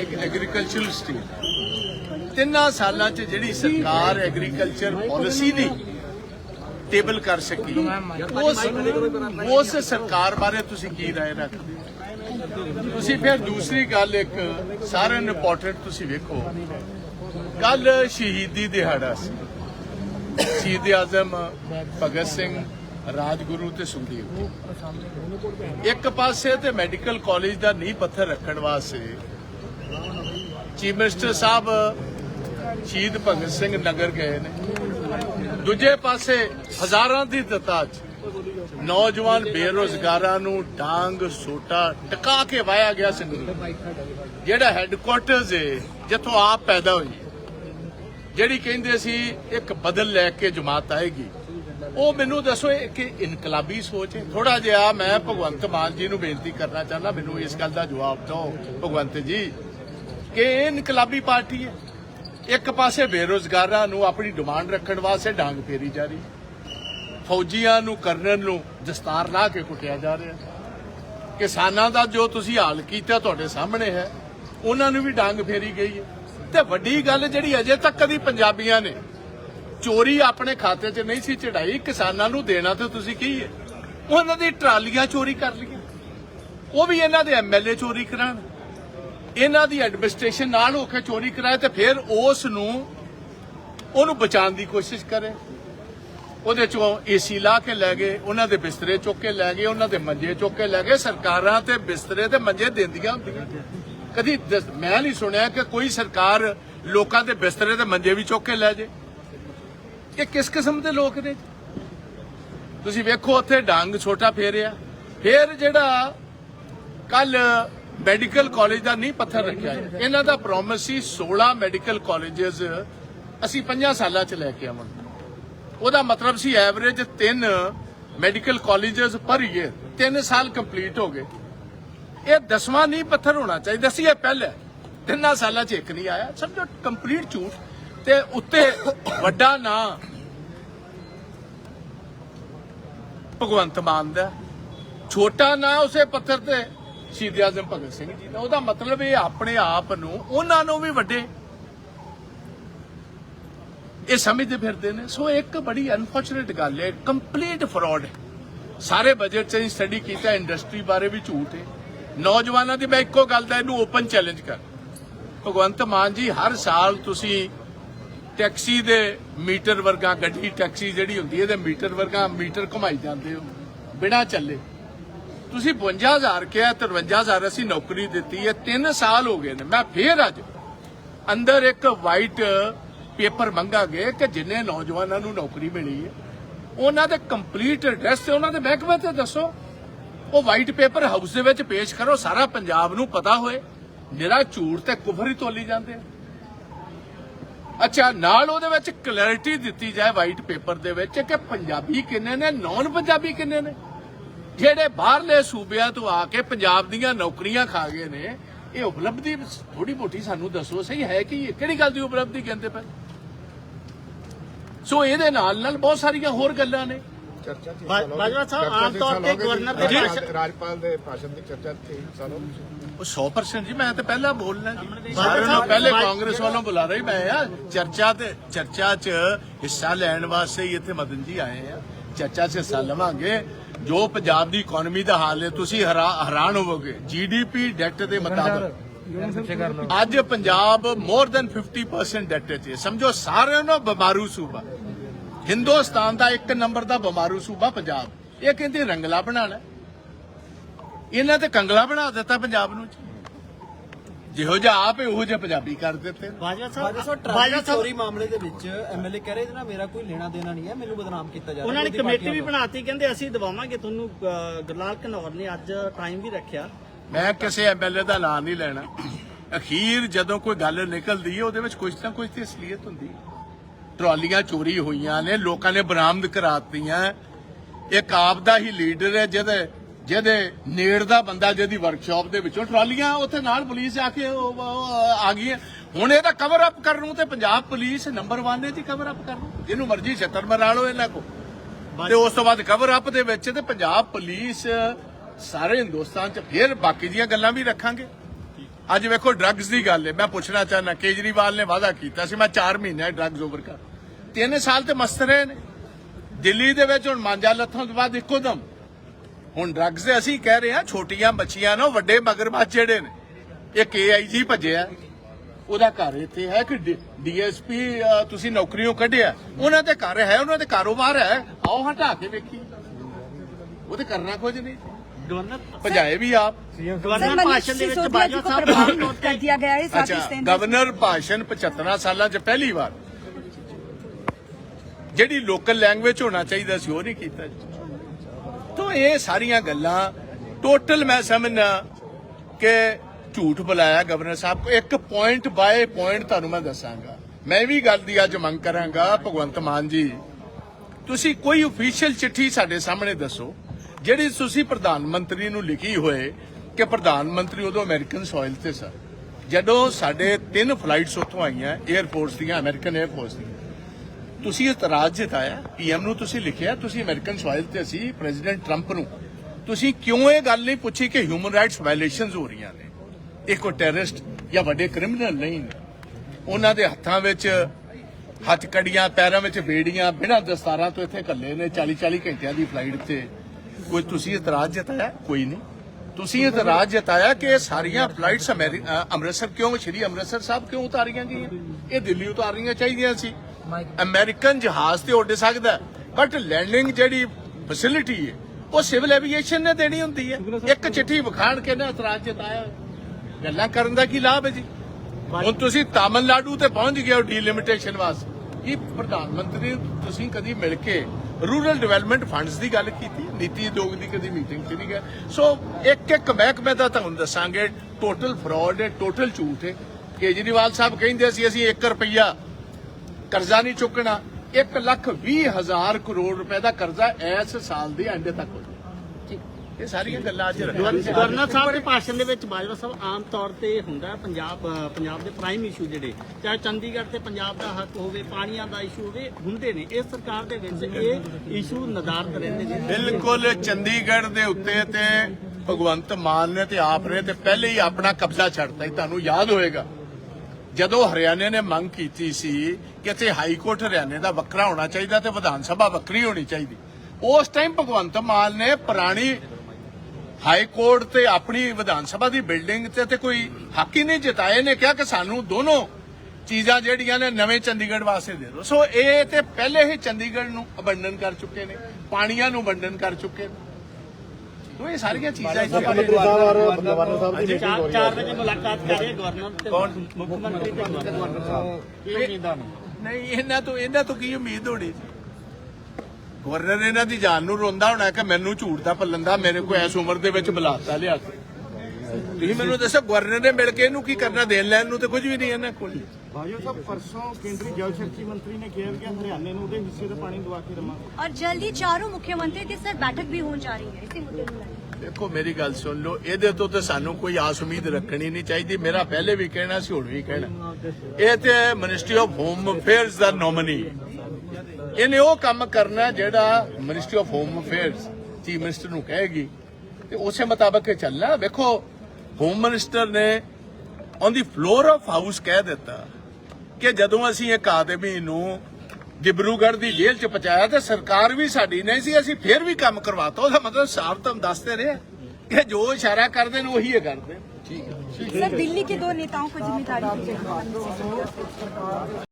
ਇੱਕ agricultural state ਤਿੰਨਾਂ ਸਾਲਾਂ 'ਚ ਜਿਹੜੀ ਸਰਕਾਰ ਐਗਰੀਕਲਚਰ ਪਾਲਿਸੀ ਨਹੀਂ ਟੇਬਲ ਕਰ ਸਕੀ, ਉਸ ਉਸ ਸਰਕਾਰ ਬਾਰੇ ਤੁਸੀਂ ਕੀ ਰਾਏ ਰੱਖਦੇ ਤੁਸੀਂ ਫਿਰ ਦੂਸਰੀ ਗੱਲ ਇੱਕ ਸਾਰਿਆਂ ਨੂੰ ਇੰਪੋਰਟੈਂਟ ਤੁਸੀਂ ਵੇਖੋ। ਕੱਲ ਸ਼ਹੀਦੀ ਦਿਹਾੜਾ ਸੀ। ਸ਼ਹੀਦ ਆਜ਼ਮ ਭਗਤ ਸਿੰਘ, ਰਾਜਗੁਰੂ ਤੇ ਸੁਖਦੇਵ ਇੱਕ ਪਾਸੇ ਤੇ ਮੈਡੀਕਲ ਕਾਲਜ ਦਾ ਨੀਂਹ ਪੱਥਰ ਰੱਖਣ ਵਾਸਤੇ ਚੀਫ ਮਿਨਿਸਟਰ ਸਾਹਿਬ, ਸ਼ਹੀਦ ਭਗਤ ਸਿੰਘ ਨਗਰ ਗਏ ਨੇ। ਦੂਜੇ ਪਾਸੇ ਹਜ਼ਾਰਾਂ ਦੀ ਤਤਾਜ ਨੌਜਵਾਨ ਬੇਰੋਜ਼ਗਾਰਾਂ ਨੂੰ ਡਾਂਗ, ਸੋਟਾ ਟਿਕਾ ਕੇ ਵਾਇਆ ਗਿਆ ਸੰਗਰੂਰ ਜਿਹੜਾ ਹੈੱਡਕੁਆਰਟਰਸ ਹੈ ਜਿੱਥੋਂ ਆਪ ਪੈਦਾ ਹੋਈ ਜਿਹੜੀ ਕਹਿੰਦੇ ਸੀ, ਇੱਕ ਬਦਲ ਲੈ ਕੇ ਜਮਾਤ ਆਏਗੀ। ਉਹ ਮੈਨੂੰ ਦੱਸੋ, ਇਹ ਕਿ ਇਨਕਲਾਬੀ ਸੋਚ ਹੈ ਥੋੜਾ ਜਿਹਾ ਮੈਂ ਭਗਵੰਤ ਮਾਨ ਜੀ ਨੂੰ ਬੇਨਤੀ ਕਰਨਾ ਚਾਹੁੰਦਾ, ਮੈਨੂੰ ਇਸ ਗੱਲ ਦਾ ਜਵਾਬ ਦਿਓ, ਭਗਵੰਤ ਜੀ। ਕਿ ਇਹ ਇਨਕਲਾਬੀ ਪਾਰਟੀ ਹੈ। ਇੱਕ ਪਾਸੇ ਬੇਰੋਜ਼ਗਾਰਾਂ ਨੂੰ ਆਪਣੀ ਡਿਮਾਂਡ ਰੱਖਣ ਵਾਸਤੇ ਡਾਂਗ ਫੇਰੀ ਜਾ ਰਹੀ ਫੌਜੀਆਂ ਨੂੰ ਕਰਨਲ ਨੂੰ ਦਸਤਾਰ ਲਾ ਕੇ ਕੁੱਟਿਆ ਜਾ ਰਿਹਾ ਕਿਸਾਨਾਂ ਦਾ ਜੋ ਤੁਸੀਂ ਹਾਲ ਕੀਤਾ ਤੁਹਾਡੇ ਸਾਹਮਣੇ ਹੈ, ਉਹਨਾਂ ਨੂੰ ਵੀ ਡਾਂਗ ਫੇਰੀ ਗਈ ਹੈ। ਤੇ ਵੱਡੀ ਗੱਲ ਜਿਹੜੀ ਅਜੇ ਤੱਕ ਕਦੀ ਪੰਜਾਬੀਆਂ ਨੇ, ਚੋਰੀ ਆਪਣੇ ਖਾਤੇ 'ਚ ਨਹੀਂ ਸੀ ਚੜਾਈ ਕਿਸਾਨਾਂ ਨੂੰ ਦੇਣਾ ਤੇ ਤੁਸੀਂ ਕੀ ਹੈ? ਉਹਨਾਂ ਦੀ ਟਰਾਲੀਆਂ ਚੋਰੀ ਕਰ ਲਈਆਂ। ਉਹ ਵੀ ਇਹਨਾਂ ਦੇ ਐਮਐਲਏ ਚੋਰੀ ਕਰਾਣ ਇਹਨਾਂ ਦੀ ਐਡਮਿਨਿਸਟ੍ਰੇਸ਼ਨ ਨਾਲ ਹੋ ਕੇ ਚੋਰੀ ਕਰਾਏ ਤੇ ਫਿਰ ਉਸ ਨੂੰ ਉਹਨੂੰ ਬਚਾਉਣ ਦੀ ਕੋਸ਼ਿਸ਼ ਕਰੇ। ਉਹਦੇ ਚੋਂ ਏਸੀ ਲਾ ਕੇ ਲੈ ਗਏ, ਉਹਨਾਂ ਦੇ ਬਿਸਤਰੇ ਚੁੱਕ ਕੇ ਲੈ ਗਏ, ਉਹਨਾਂ ਦੇ ਮੰਜੇ ਚੁੱਕ ਕੇ ਲੈ ਗਏ। ਸਰਕਾਰਾਂ ਤੇ ਬਿਸਤਰੇ ਤੇ ਮੰਜੇ ਦਿੰਦੀਆਂ ਹੁੰਦੀਆਂ। ਕਦੀ ਮੈਂ ਨਹੀਂ ਸੁਣਿਆ ਕਿ ਕੋਈ ਸਰਕਾਰ ਲੋਕਾਂ ਦੇ ਬਿਸਤਰੇ ਤੇ ਮੰਜੇ ਵੀ ਚੁੱਕ ਕੇ ਲੈ ਜੇ। ਇਹ ਕਿਸ ਕਿਸਮ ਦੇ ਲੋਕ ਨੇ? ਤੁਸੀਂ ਵੇਖੋ, ਉੱਥੇ ਡੰਗ ਛੋਟਾ ਫੇਰਿਆ। ਫੇਰ ਜਿਹੜਾ ਕੱਲ ਮੈਡੀਕਲ ਕਾਲਜ ਦਾ ਨਹੀਂ ਪੱਥਰ ਰੱਖਿਆ ਹੈ। ਇਹਨਾਂ ਦਾ ਪ੍ਰੋਮਿਸ ਸੀ 16 ਮੈਡੀਕਲ ਕਾਲਜਸ ਅਸੀਂ 5 ਸਾਲਾਂ ਚ ਲੈ ਕੇ ਆਵਾਂਗੇ। ਉਹਦਾ ਮਤਲਬ ਸੀ average 3 medical colleges per year 3 ਸਾਲ ਕੰਪਲੀਟ ਹੋ ਗਏ। ਇਹ ਦਸਵਾਂ ਨਹੀਂ ਪੱਥਰ ਹੋਣਾ ਚਾਹੀਦਾ ਸੀ, ਇਹ ਪਹਿਲੇ। ਤਿੰਨਾਂ ਸਾਲਾਂ ਚ ਇੱਕ ਨਹੀਂ ਆਇਆ। ਸਮਝੋ ਕੰਪਲੀਟ ਝੂਠ। ਤੇ ਉੱਤੇ ਵੱਡਾ ਨਾਂ ਭਗਵੰਤ ਮਾਨ ਦਾ। ਛੋਟਾ ਨਾਂ ਉਸੇ ਪੱਥਰ ਤੇ। ਸ਼ਹੀਦ ਆਜ਼ਮ ਭਗਤ ਸਿੰਘ ਜੀ ਦਾ। ਉਹਦਾ ਮਤਲਬ ਇਹ ਆਪਣੇ ਆਪ ਨੂੰ, ਉਹਨਾਂ ਨੂੰ ਵੀ ਵੱਡੇ। ਇਹ ਸਮਝਦੇ ਫਿਰਦੇ ਨੇ। ਸੋ ਇੱਕ ਬੜੀ ਅਨਫੋਰਚੂਨੇਟ ਗੱਲ ਹੈ ਕੰਪਲੀਟ ਫਰਾਡ ਹੈ। ਸਾਰੇ ਬਜਟ 'ਚ ਸਟੱਡੀ ਕੀਤਾ ਇੰਡਸਟਰੀ ਬਾਰੇ ਵੀ ਝੂਠ ਹੈ। ਨੌਜਵਾਨਾਂ ਦੀ ਮੈਂ ਇੱਕੋ ਗੱਲ ਦਾ ਇਹਨੂੰ ਓਪਨ ਚੈਲੰਜ ਕਰ। ਭਗਵੰਤ ਮਾਨ ਜੀ, ਹਰ ਸਾਲ ਤੁਸੀਂ ਟੈਕਸੀ ਦੇ ਮੀਟਰ ਵਰਗਾ, ਗੱਡੀ ਟੈਕਸੀ ਜਿਹੜੀ ਹੁੰਦੀ ਹੈ, ਇਹਦੇ ਮੀਟਰ ਵਰਗਾ ਮੀਟਰ ਘੁਮਾਈ ਜਾਂਦੇ ਹੋ, ਬਿਨਾ ਚੱਲੇ। ਤੁਸੀਂ 52000 ਕਿਹਾ 53000 ਅਸੀਂ ਨੌਕਰੀ ਦਿੱਤੀ ਹੈ 3 ਸਾਲ ਹੋ ਗਏ ਨੇ। ਮੈਂ ਫੇਰ ਅੱਜ ਅੰਦਰ ਇੱਕ ਵਾਈਟ ਪੇਪਰ ਮੰਗਾਂਗੇ ਕਿ ਜਿੰਨੇ ਨੌਜਵਾਨਾਂ ਨੂੰ ਨੌਕਰੀ ਮਿਲੀ ਹੈ, ਉਹਨਾਂ ਦੇ ਕੰਪਲੀਟ ਐਡਰੈਸ ਤੇ ਉਹਨਾਂ ਦੇ ਮਹਿਕਮੇ ਤੇ ਦੱਸੋ। ਉਹ ਵਾਈਟ ਪੇਪਰ ਹਾਊਸ ਦੇ ਵਿੱਚ ਪੇਸ਼ ਕਰੋ, ਸਾਰਾ ਪੰਜਾਬ ਨੂੰ ਪਤਾ ਹੋਏ। ਨਿਰਾ ਝੂਠ ਤੇ ਕੁਫਰ ਹੀ ਤੋਲੀ ਜਾਂਦੇ ਆ। ਅੱਛਾ, ਨਾਲ ਉਹਦੇ ਵਿੱਚ ਕਲੈਰਿਟੀ ਦਿੱਤੀ ਜਾਏ ਵਾਈਟ ਪੇਪਰ ਦੇ ਵਿੱਚ ਕਿ ਪੰਜਾਬੀ ਕਿੰਨੇ ਨੇ ਨੌਨ ਪੰਜਾਬੀ ਕਿੰਨੇ ਨੇ? ਜਿਹੜੇ ਬਾਹਰਲੇ ਸੂਬਿਆਂ ਤੋਂ ਆ ਕੇ ਪੰਜਾਬ ਦੀਆਂ ਨੌਕਰੀਆਂ ਖਾ ਗਏ ਨੇ ਇਹ ਉਪਲਬਧੀ ਥੋੜੀ ਮੋਟੀ ਸਾਨੂੰ ਦੱਸੋ ਸਹੀ ਹੈ ਕਿ ਇਹ ਕਿਹੜੀ ਗੱਲ ਦੀ ਉਪਲਬਧੀ ਕਹਿੰਦੇ ਪਏ? ਸੋ ਇਹਦੇ ਨਾਲ ਨਾਲ ਬਹੁਤ ਸਾਰੀਆਂ ਹੋਰ ਗੱਲਾਂ ਨੇ। ਚਰਚਾ ਚ ਬਾਜਵਾ ਸਾਹਿਬ, ਆਮ ਤੌਰ ਤੇ ਗਵਰਨਰ ਦੇ ਭਾਸ਼ਣ- ਰਾਜਪਾਲ ਦੇ ਭਾਸ਼ਣ ਦੀ ਚਰਚਾ ਤੇ ਸਾਲੋ ਉਹ 100% ਜੀ ਮੈਂ ਤਾਂ ਪਹਿਲਾਂ ਬੋਲਣਾ ਜੀ। ਬਾਦਲ ਸਾਰਿਆਂ ਨੂੰ ਸਾਹਿਬ, ਪਹਿਲੇ ਕਾਂਗਰਸ ਵੱਲੋਂ ਬੁਲਾ ਰਹੀ ਮੈਂ ਆ। ਚਰਚਾ ਤੇ ਚਰਚਾ 'ਚ ਹਿੱਸਾ ਲੈਣ ਵਾਸਤੇ ਹੀ ਇੱਥੇ ਮਦਨ ਜੀ ਆਏ ਆ। ਚਰਚਾ 'ਚ ਹਿੱਸਾ ਲਵਾਂਗੇ। ਜੋ ਪੰਜਾਬ ਦੀ ਇਕਨੋਮੀ ਦਾ ਹਾਲ ਹੈ ਤੁਸੀਂ ਹੈਰਾ- ਹੈਰਾਨ ਹੋਵੋਗੇ। ਜੀਡੀਪੀ ਡੈਟ ਦੇ ਮੁਤਾਬਕ। ਅੱਜ ਪੰਜਾਬ ਮੋਰ ਦੈਨ 50% ਡੈਟ 'ਚ ਹੈ। ਸਮਝੋ ਸਾਰਿਆਂ ਨੂੰ ਬਿਮਾਰੂ ਸੂਬਾ। ਹਿੰਦੁਸਤਾਨ ਦਾ ਇੱਕ ਨੰਬਰ ਦਾ ਬਿਮਾਰੂ ਸੂਬਾ ਪੰਜਾਬ। ਇਹ ਕਹਿੰਦੇ ਰੰਗਲਾ ਬਣਾਣਾ ਇਹਨਾਂ ਤੇ ਕੰਗਲਾ ਬਣਾ ਦਿੱਤਾ ਪੰਜਾਬ ਨੂੰ। ਜਿਹੋ ਜਿਹਾ ਆਪ ਹੈ ਉਹੋ ਜਿਹਾ ਪੰਜਾਬੀ ਕਰ ਦਿੱਤੇ ਬਾਜਵਾ ਬਾਜਵਾ ਸਾਹਿਬ ਬਾਜਵਾ ਸਾਹਿਬ ਚੋਰੀ ਮਾਮਲੇ ਦੇ ਵਿੱਚ ਐਮਐਲਏ ਕਹਿ ਰਹੇ ਇਹਦੇ ਨਾਲ ਮੇਰਾ ਕੋਈ ਲੈਣਾ ਦੇਣਾ ਨਹੀਂ ਹੈ ਮੈਨੂੰ ਬਦਨਾਮ ਕੀਤਾ ਜਾ ਰਿਹਾ ਉਹਨਾਂ ਨੇ ਕਮੇਟੀ ਵੀ ਬਣਾਤੀ ਕਹਿੰਦੇ ਅਸੀਂ ਦਵਾਵਾਂਗੇ ਤੁਹਾਨੂੰ ਅਹ, ਗੁਰਲਾਲ ਘਨੌਰ ਨੇ ਅੱਜ ਟਾਈਮ ਵੀ ਰੱਖਿਆ। ਮੈਂ ਕਿਸੇ ਐਮਐਲਏ ਦਾ ਨਾਂ ਨਹੀਂ ਲੈਣਾ। ਅਖੀਰ ਜਦੋਂ ਕੋਈ ਗੱਲ ਨਿਕਲਦੀ ਹੈ ਉਹਦੇ ਵਿੱਚ ਕੁਝ ਨਾ ਕੁਝ ਤੇ ਅਸਲੀਅਤ ਹੁੰਦੀ ਹੈ। ਟਰਾਲੀਆਂ ਚੋਰੀ ਹੋਈਆਂ ਨੇ ਲੋਕਾਂ ਨੇ ਬਰਾਮਦ ਕਰਾਤੀਆਂ। ਇੱਕ ਆਪ ਦਾ ਹੀ ਲੀਡਰ ਹੈ ਜਿਹਦੇ ਜਿਹਦੇ ਨੇੜ ਦਾ ਬੰਦਾ ਜਿਹਦੀ ਵਰਕਸ਼ਾਪ ਦੇ ਵਿੱਚੋਂ ਟਰਾਲੀਆਂ ਉੱਥੇ ਨਾਲ ਪੁਲਿਸ ਆ ਕੇ ਆ ਗਈ ਹੈ। ਹੁਣ ਇਹਦਾ ਕਵਰ ਅਪ ਕਰਨ ਨੂੰ ਤੇ ਪੰਜਾਬ ਪੁਲਿਸ ਨੰਬਰ 1 ਹੈ ਜੀ ਕਵਰ ਅਪ ਕਰਨ ਨੂੰ। ਜਿਹਨੂੰ ਮਰਜ਼ੀ ਛੱਤਰ ਮਰਾ ਲਓ ਇਹਨਾਂ ਕੋ ਤੇ ਉਸ ਤੋਂ ਬਾਅਦ ਕਵਰ ਅਪ ਦੇ ਵਿੱਚ ਤੇ ਪੰਜਾਬ ਪੁਲਿਸ ਸਾਰੇ ਹਿੰਦੁਸਤਾਨ ਚ ਫਿਰ ਬਾਕੀ ਦੀਆਂ ਗੱਲਾਂ ਵੀ ਰੱਖਾਂਗੇ। ਅੱਜ ਵੇਖੋ ਡਰੱਗਸ ਦੀ ਗੱਲ ਹੈ। ਮੈਂ ਪੁੱਛਣਾ ਚਾਹਨਾ ਕੇਜਰੀਵਾਲ ਨੇ ਵਾਅਦਾ ਕੀਤਾ ਸੀ ਮੈਂ 4 ਮਹੀਨੇ ਡਰੱਗਸ ਓਵਰ ਕਰ। 3 ਸਾਲ ਤੇ ਮਸਤ ਰਹੇ ਨੇ। ਦਿੱਲੀ ਦੇ ਵਿੱਚ ਹੁਣ ਮਾਂਜਾ ਲੱਥਾਂ ਤੋਂ ਬਾਅਦ ਇੱਕੋ ਦਮ ਹੁਣ ਡਰੱਗਸ ਦੇ ਅਸੀਂ ਕਹਿ ਰਹੇ ਹਾਂ ਛੋਟੀਆਂ ਬੱਚੀਆਂ ਨੂੰ ਵੱਡੇ ਮਗਰਮੱਛ ਜਿਹੜੇ ਨੇ ਇਹ ਕੇਆਈਜੀ ਭੱਜਿਆ। ਉਹਦਾ ਘਰ ਇੱਥੇ ਹੈ ਕਿ ਡੀਐਸਪੀ ਤੁਸੀਂ ਨੌਕਰੀੋਂ ਕੱਢਿਆ। ਉਹਨਾਂ ਦੇ ਘਰ ਹੈ ਉਹਨਾਂ ਦੇ ਕਾਰੋਬਾਰ ਹੈ। ਆਓ ਹਟਾ ਕੇ ਵੇਖੀ। ਉਹ ਤੇ ਕਰਨਾ ਕੁਝ ਨਹੀਂ। ਗਵਰਨਰ ਭਜਾਏ ਵੀ ਆਪ। ਗਵਰਨਰ ਭਾਸ਼ਣ ਦੇ ਵਿੱਚ ਬਾਜਵਾ ਸਾਹਿਬ ਨੋਟ ਕਰ ਦਿਆ ਗਿਆ ਹੈ ਸਾਥੀ ਸਟੈਂਡ ਗਵਰਨਰ ਭਾਸ਼ਣ 75 ਸਾਲਾਂ 'ਚ ਪਹਿਲੀ ਵਾਰ। ਜਿਹੜੀ ਲੋਕਲ ਲੈਂਗੁਏਜ ਹੋਣਾ ਚਾਹੀਦਾ ਸੀ ਉਹ ਨਹੀਂ ਕੀਤਾ ਜੀ ਇਹ ਸਾਰੀਆਂ ਗੱਲਾਂ ਟੋਟਲ ਮੈਂ ਸਮਝਣਾ ਕਿ ਝੂਠ ਬੁਲਾਇਆ ਗਵਰਨਰ ਸਾਹਿਬ ਕੋ। ਇੱਕ ਪੁਆਇੰਟ ਬਾਏ ਪੁਆਇੰਟ ਤੁਹਾਨੂੰ ਮੈਂ ਦੱਸਾਂਗਾ। ਮੈਂ ਵੀ ਗੱਲ ਦੀ ਅੱਜ ਮੰਗ ਕਰਾਂਗਾ, ਭਗਵੰਤ ਮਾਨ ਜੀ। ਤੁਸੀਂ ਕੋਈ ਅਫੀਸ਼ੀਅਲ ਚਿੱਠੀ ਸਾਡੇ ਸਾਹਮਣੇ ਦੱਸੋ, ਜਿਹੜੀ ਤੁਸੀਂ ਪ੍ਰਧਾਨ ਮੰਤਰੀ ਨੂੰ ਲਿਖੀ ਹੋਏ ਕਿ ਪ੍ਰਧਾਨ ਮੰਤਰੀ ਉਦੋਂ ਅਮਰੀਕਨ ਸੋਇਲ ਤੇ ਸਨ। ਜਦੋਂ ਸਾਡੇ ਤਿੰਨ ਫਲਾਈਟਸ ਉੱਥੋਂ ਆਈਆਂ 에ਅਰ ਫੋਰਸ ਦੀਆਂ ਅਮਰੀਕਨ 에ਅਰ ਫੋਰਸ ਦੀਆਂ। ਤੁਸੀਂ ਇਤਰਾਜ਼ ਜਤਾਇਆ ਪੀਐਮ ਨੂੰ ਤੁਸੀਂ ਲਿਖਿਆ, ਤੁਸੀਂ ਅਮਰੀਕਨ ਸੋਇਲ ਤੇ ਅਸੀਂ ਪ੍ਰੈਜ਼ੀਡੈਂਟ ਟਰੰਪ ਨੂੰ। ਤੁਸੀਂ ਕਿਉਂ ਇਹ ਗੱਲ ਨਹੀਂ ਪੁੱਛੀ ਕਿ ਹਿਊਮਨ ਰਾਈਟਸ ਵਾਇਲੇਸ਼ਨਸ ਹੋ ਰਹੀਆਂ ਨੇ? ਇਹ ਕੋਈ ਟੈਰਰਿਸਟ ਜਾਂ ਵੱਡੇ ਕ੍ਰਿਮੀਨਲ ਨਹੀਂ ਨੇ। ਉਹਨਾਂ ਦੇ ਹੱਥਾਂ ਵਿੱਚ ਹੱਥ ਕੜੀਆਂ ਪੈਰਾਂ ਵਿੱਚ ਬੇੜੀਆਂ, ਬਿਨਾਂ ਦਸਤਾਰਾਂ ਤੋਂ ਇੱਥੇ ਇਕੱਲੇ ਨੇ 40 40 ਘੰਟਿਆਂ ਦੀ ਫਲਾਈਟ ਤੇ। ਕੋਈ ਤੁਸੀਂ ਇਤਰਾਜ਼ ਜਤਾਇਆ? ਕੋਈ ਨਹੀਂ। ਤੁਸੀਂ ਇਤਰਾਜ਼ ਜਤਾਇਆ ਕਿ ਇਹ ਸਾਰੀਆਂ ਫਲਾਈਟਸ ਅੰਮ੍ਰਿਤਸਰ ਕਿਉਂ, ਸ਼੍ਰੀ ਅੰਮ੍ਰਿਤਸਰ ਸਾਹਿਬ ਕਿਉਂ ਉਤਾਰੀਆਂ ਗਈਆਂ? ਇਹ ਦਿੱਲੀ ਉਤਾਰਨੀਆਂ ਚਾਹੀਦੀਆਂ ਸੀ। ਅਮਰੀਕਨ ਜਹਾਜ਼ ਤੇ ਉੱਡ ਸਕਦਾ ਬਟ ਲੈਂਡਿੰਗ ਜਿਹੜੀ ਫੈਸਿਲਿਟੀ ਹੈ ਉਹ ਸਿਵਲ ਐਵੀਏਸ਼ਨ ਨੇ ਦੇਣੀ ਹੁੰਦੀ ਹੈ। ਇੱਕ ਚਿੱਠੀ ਵਿਖਾਣ ਕੇ ਨਾ ਇਤਰਾਜ਼ ਜਤਾਇਆ। ਗੱਲਾਂ ਕਰਨ ਦਾ ਕੀ ਲਾਭ ਹੈ ਜੀ? ਹੁਣ ਤੁਸੀਂ ਤਾਮਿਲਨਾਡੂ ਤੇ ਪਹੁੰਚ ਗਏ ਹੋ ਡੀਲਿਮਿਟੇਸ਼ਨ ਵਾਸਤੇ। ਇਹ ਪ੍ਰਧਾਨ ਮੰਤਰੀ ਤੁਸੀਂ ਕਦੀ ਮਿਲ ਕੇ ਰੂਰਲ ਡਿਵੈਲਪਮੈਂਟ ਫੰਡਸ ਦੀ ਗੱਲ ਕੀਤੀ? ਨੀਤੀ ਆਯੋਗ ਦੀ ਕਦੀ ਮੀਟਿੰਗ 'ਚ ਨਹੀਂ ਗਏ। ਸੋ ਇੱਕ ਇੱਕ ਮਹਿਕਮੇ ਦਾ ਤੁਹਾਨੂੰ ਦੱਸਾਂਗੇ ਟੋਟਲ ਫਰਾਡ ਹੈ ਟੋਟਲ ਝੂਠ ਹੈ। ਕੇਜਰੀਵਾਲ ਸਾਹਿਬ ਕਹਿੰਦੇ ਸੀ ਅਸੀਂ 1 ਰੁਪਈਆ ਕਰਜ਼ਾ ਨਹੀਂ ਚੁੱਕਣਾ 1 ਲੱਖ 20 ਹਜ਼ਾਰ ਕਰੋੜ ਰੁਪਏ ਦਾ ਕਰਜ਼ਾ ਇਸ ਸਾਲ ਦੇ ਐਂਡ ਤੱਕ ਹੋ ਜਾਊ। ਇਹ ਸਾਰੀਆਂ ਗੱਲਾਂ ਅੱਜ ਰੱਖੀਆਂ ਗਵਰਨਰ ਸਾਹਿਬ ਦੇ ਭਾਸ਼ਣ ਦੇ ਵਿੱਚ ਬਾਜਵਾ ਸਾਹਿਬ ਆਮ ਤੌਰ ਤੇ ਹੁੰਦਾ ਪੰਜਾਬ ਪੰਜਾਬ ਦੇ ਪ੍ਰਾਈਮ ਇਸ਼ੂ ਜਿਹੜੇ ਚਾਹੇ ਚੰਡੀਗੜ੍ਹ ਤੇ ਪੰਜਾਬ ਦਾ ਹੱਕ ਹੋਵੇ ਪਾਣੀਆਂ ਦਾ ਇਸ਼ੂ ਹੋਵੇ ਹੁੰਦੇ ਨੇ। ਇਸ ਸਰਕਾਰ ਦੇ ਵਿੱਚ ਇਹ ਇਸ਼ੂ ਨਦਾਰਦ ਰਹਿੰਦੇ ਨੇ। ਬਿਲਕੁਲ ਚੰਡੀਗੜ੍ਹ ਦੇ ਉੱਤੇ ਤੇ ਭਗਵੰਤ ਮਾਨ ਨੇ ਤੇ ਆਪ ਨੇ ਤੇ ਪਹਿਲੇ ਹੀ ਆਪਣਾ ਕਬਜ਼ਾ ਛੱਡਤਾ ਤੁਹਾਨੂੰ ਯਾਦ ਹੋਏਗਾ। ਜਦੋਂ ਹਰਿਆਣੇ ਨੇ ਮੰਗ ਕੀਤੀ ਸੀ ਕਿ ਇੱਥੇ ਹਾਈ ਕੋਰਟ ਹਰਿਆਣੇ ਦਾ ਵੱਖਰਾ ਹੋਣਾ ਚਾਹੀਦਾ ਤੇ ਵਿਧਾਨ ਸਭਾ ਵੱਖਰੀ ਹੋਣੀ ਚਾਹੀਦੀ, ਉਸ ਟਾਈਮ ਭਗਵੰਤ ਮਾਨ ਨੇ ਪੁਰਾਣੀ ਹਾਈ ਕੋਰਟ ਤੇ ਆਪਣੀ ਵਿਧਾਨ ਸਭਾ ਦੀ ਬਿਲਡਿੰਗ ਤੇ ਤੇ ਕੋਈ ਹੱਕ ਹੀ ਨਹੀਂ ਜਿਤਾਏ ਨੇ, ਕਿਹਾ ਕਿ ਸਾਨੂੰ ਦੋਨੋਂ ਚੀਜ਼ਾਂ ਜਿਹੜੀਆਂ ਨੇ ਨਵੇਂ ਚੰਡੀਗੜ੍ਹ ਵਾਸਤੇ ਦੇ ਦਿਓ। ਸੋ ਇਹ ਤੇ ਪਹਿਲੇ ਹੀ ਚੰਡੀਗੜ੍ਹ ਨੂੰ ਅਬੰਡਨ ਕਰ ਚੁੱਕੇ ਨੇ, ਪਾਣੀਆਂ ਨੂੰ ਅਬੰਡਨ ਕਰ ਚੁੱਕੇ ਨੇ। ਸੋ ਇਹ ਸਾਰੀਆਂ ਚੀਜ਼ਾਂ ਇੱਥੇ ਸਾਹਿਬ ਔਰ ਗਵਰਨਰ ਸਾਹਿਬ ਦੀ ਮੀਟਿੰਗ ਹੋ ਰਹੀ ਚਾਰ ਵਜੇ ਮੁਲਾਕਾਤ ਕਰ ਰਹੇ ਗਵਰਨਰ ਤੇ ਕੌਣ? ਮੁੱਖ ਮੰਤਰੀ ਤੇ ਗਵਰਨਰ ਸਾਹਿਬ। ਇਹ ਉਮੀਦਾਂ ਨੇ? ਨਹੀਂ ਇਹਨਾਂ ਤੋਂ ਇਹਨਾਂ ਤੋਂ ਕੀ ਉਮੀਦ ਹੋਣੀ? ਸੀ ਗਵਰਨਰ ਇਹਨਾਂ ਦੀ ਜਾਨ ਨੂੰ ਰੋਂਦਾ ਹੋਣਾ ਕਿ ਮੈਨੂੰ ਝੂਠ ਦਾ ਪੱਲੰਦਾ ਮੇਰੇ ਕੋ ਐਸ ਉਮਰ ਦੇ ਵਿੱਚ ਬੁਲਾਤਾ ਲਿਆ ਕੇ ਤੁਸੀਂ ਮੈਨੂੰ ਦੱਸੋ ਗਵਰਨਰ ਨੇ ਮਿਲ ਕੇ ਇਹਨੂੰ ਕੀ ਕਰਨਾ ਦੇਣ ਲੈਣ ਨੂੰ ਤੇ ਕੁਝ ਵੀ ਨਹੀਂ ਇਹਨਾਂ ਕੋਲ ਭਾਜੋ ਸਾਹਿਬ ਪਰਸੋਂ ਕੇਂਦਰੀ ਜਲ ਸ਼ਕਤੀ ਮੰਤਰੀ ਨੇ ਕਿਹਾ ਕਿ ਹਰਿਆਣੇ ਨੂੰ ਉਹਦੇ ਹਿੱਸੇ ਦਾ ਪਾਣੀ ਦਵਾ ਕੇ ਰਵਾਂਗੇ और जल्दी चारों मुख्यमंत्री की सर बैठक भी होने जा रही है इसी मुद्दे को लेकर ਦੇਖੋ ਮੇਰੀ ਗੱਲ ਸੁਣ ਲਓ ਇਹਦੇ ਤੋਂ ਤੇ ਸਾਨੂੰ ਕੋਈ ਆਸ ਉਮੀਦ ਰੱਖਣੀ ਨਹੀਂ ਚਾਹੀਦੀ ਮੇਰਾ ਪਹਿਲੇ ਵੀ ਕਹਿਣਾ ਸੀ ਹੁਣ ਵੀ ਕਹਿਣਾ ਇਹ ਤੇ ਮਿਨਿਸਟਰੀ ਆਫ ਹੋਮ ਅਫੇਅਰਸ ਦਾ ਨੋਮਨੀ ਇਹਨੇ ਉਹ ਕੰਮ ਕਰਨਾ ਜਿਹੜਾ ministry of home affairs chief minister ਨੂੰ ਕਹੇਗੀ ਤੇ ਉਸੇ ਮੁਤਾਬਕ ਇਹ ਚੱਲਣਾ ਵੇਖੋ ਹੋਮ ਮਿਨਿਸਟਰ ਨੇ on the floor of house ਕਹਿ ਦਿੱਤਾ ਕਿ ਜਦੋਂ ਅਸੀਂ ਇੱਕ ਆਦਮੀ ਨੂੰ ਡਿਬਰੂਗੜ੍ਹ ਦੀ ਜੇਲ੍ਹ 'ਚ ਪਹੁੰਚਾਇਆ ਤੇ ਸਰਕਾਰ ਵੀ ਸਾਡੀ ਨਹੀਂ ਸੀ ਅਸੀਂ ਫੇਰ ਵੀ ਕੰਮ ਕਰਵਾਤਾ ਉਹਦਾ ਮਤਲਬ ਸਾਫ਼ ਤੁਹਾਨੂੰ ਦੱਸਦੇ ਰਹੇ ਕਿ ਜੋ ਇਸ਼ਾਰਾ ਕਰਦੇ ਨੇ ਉਹੀ ਇਹ ਕਰਦੇ ਨੇ। ਠੀਕ ਹੈ सर दिल्ली के दो नेताओं को जिम्मेदारी दी गई है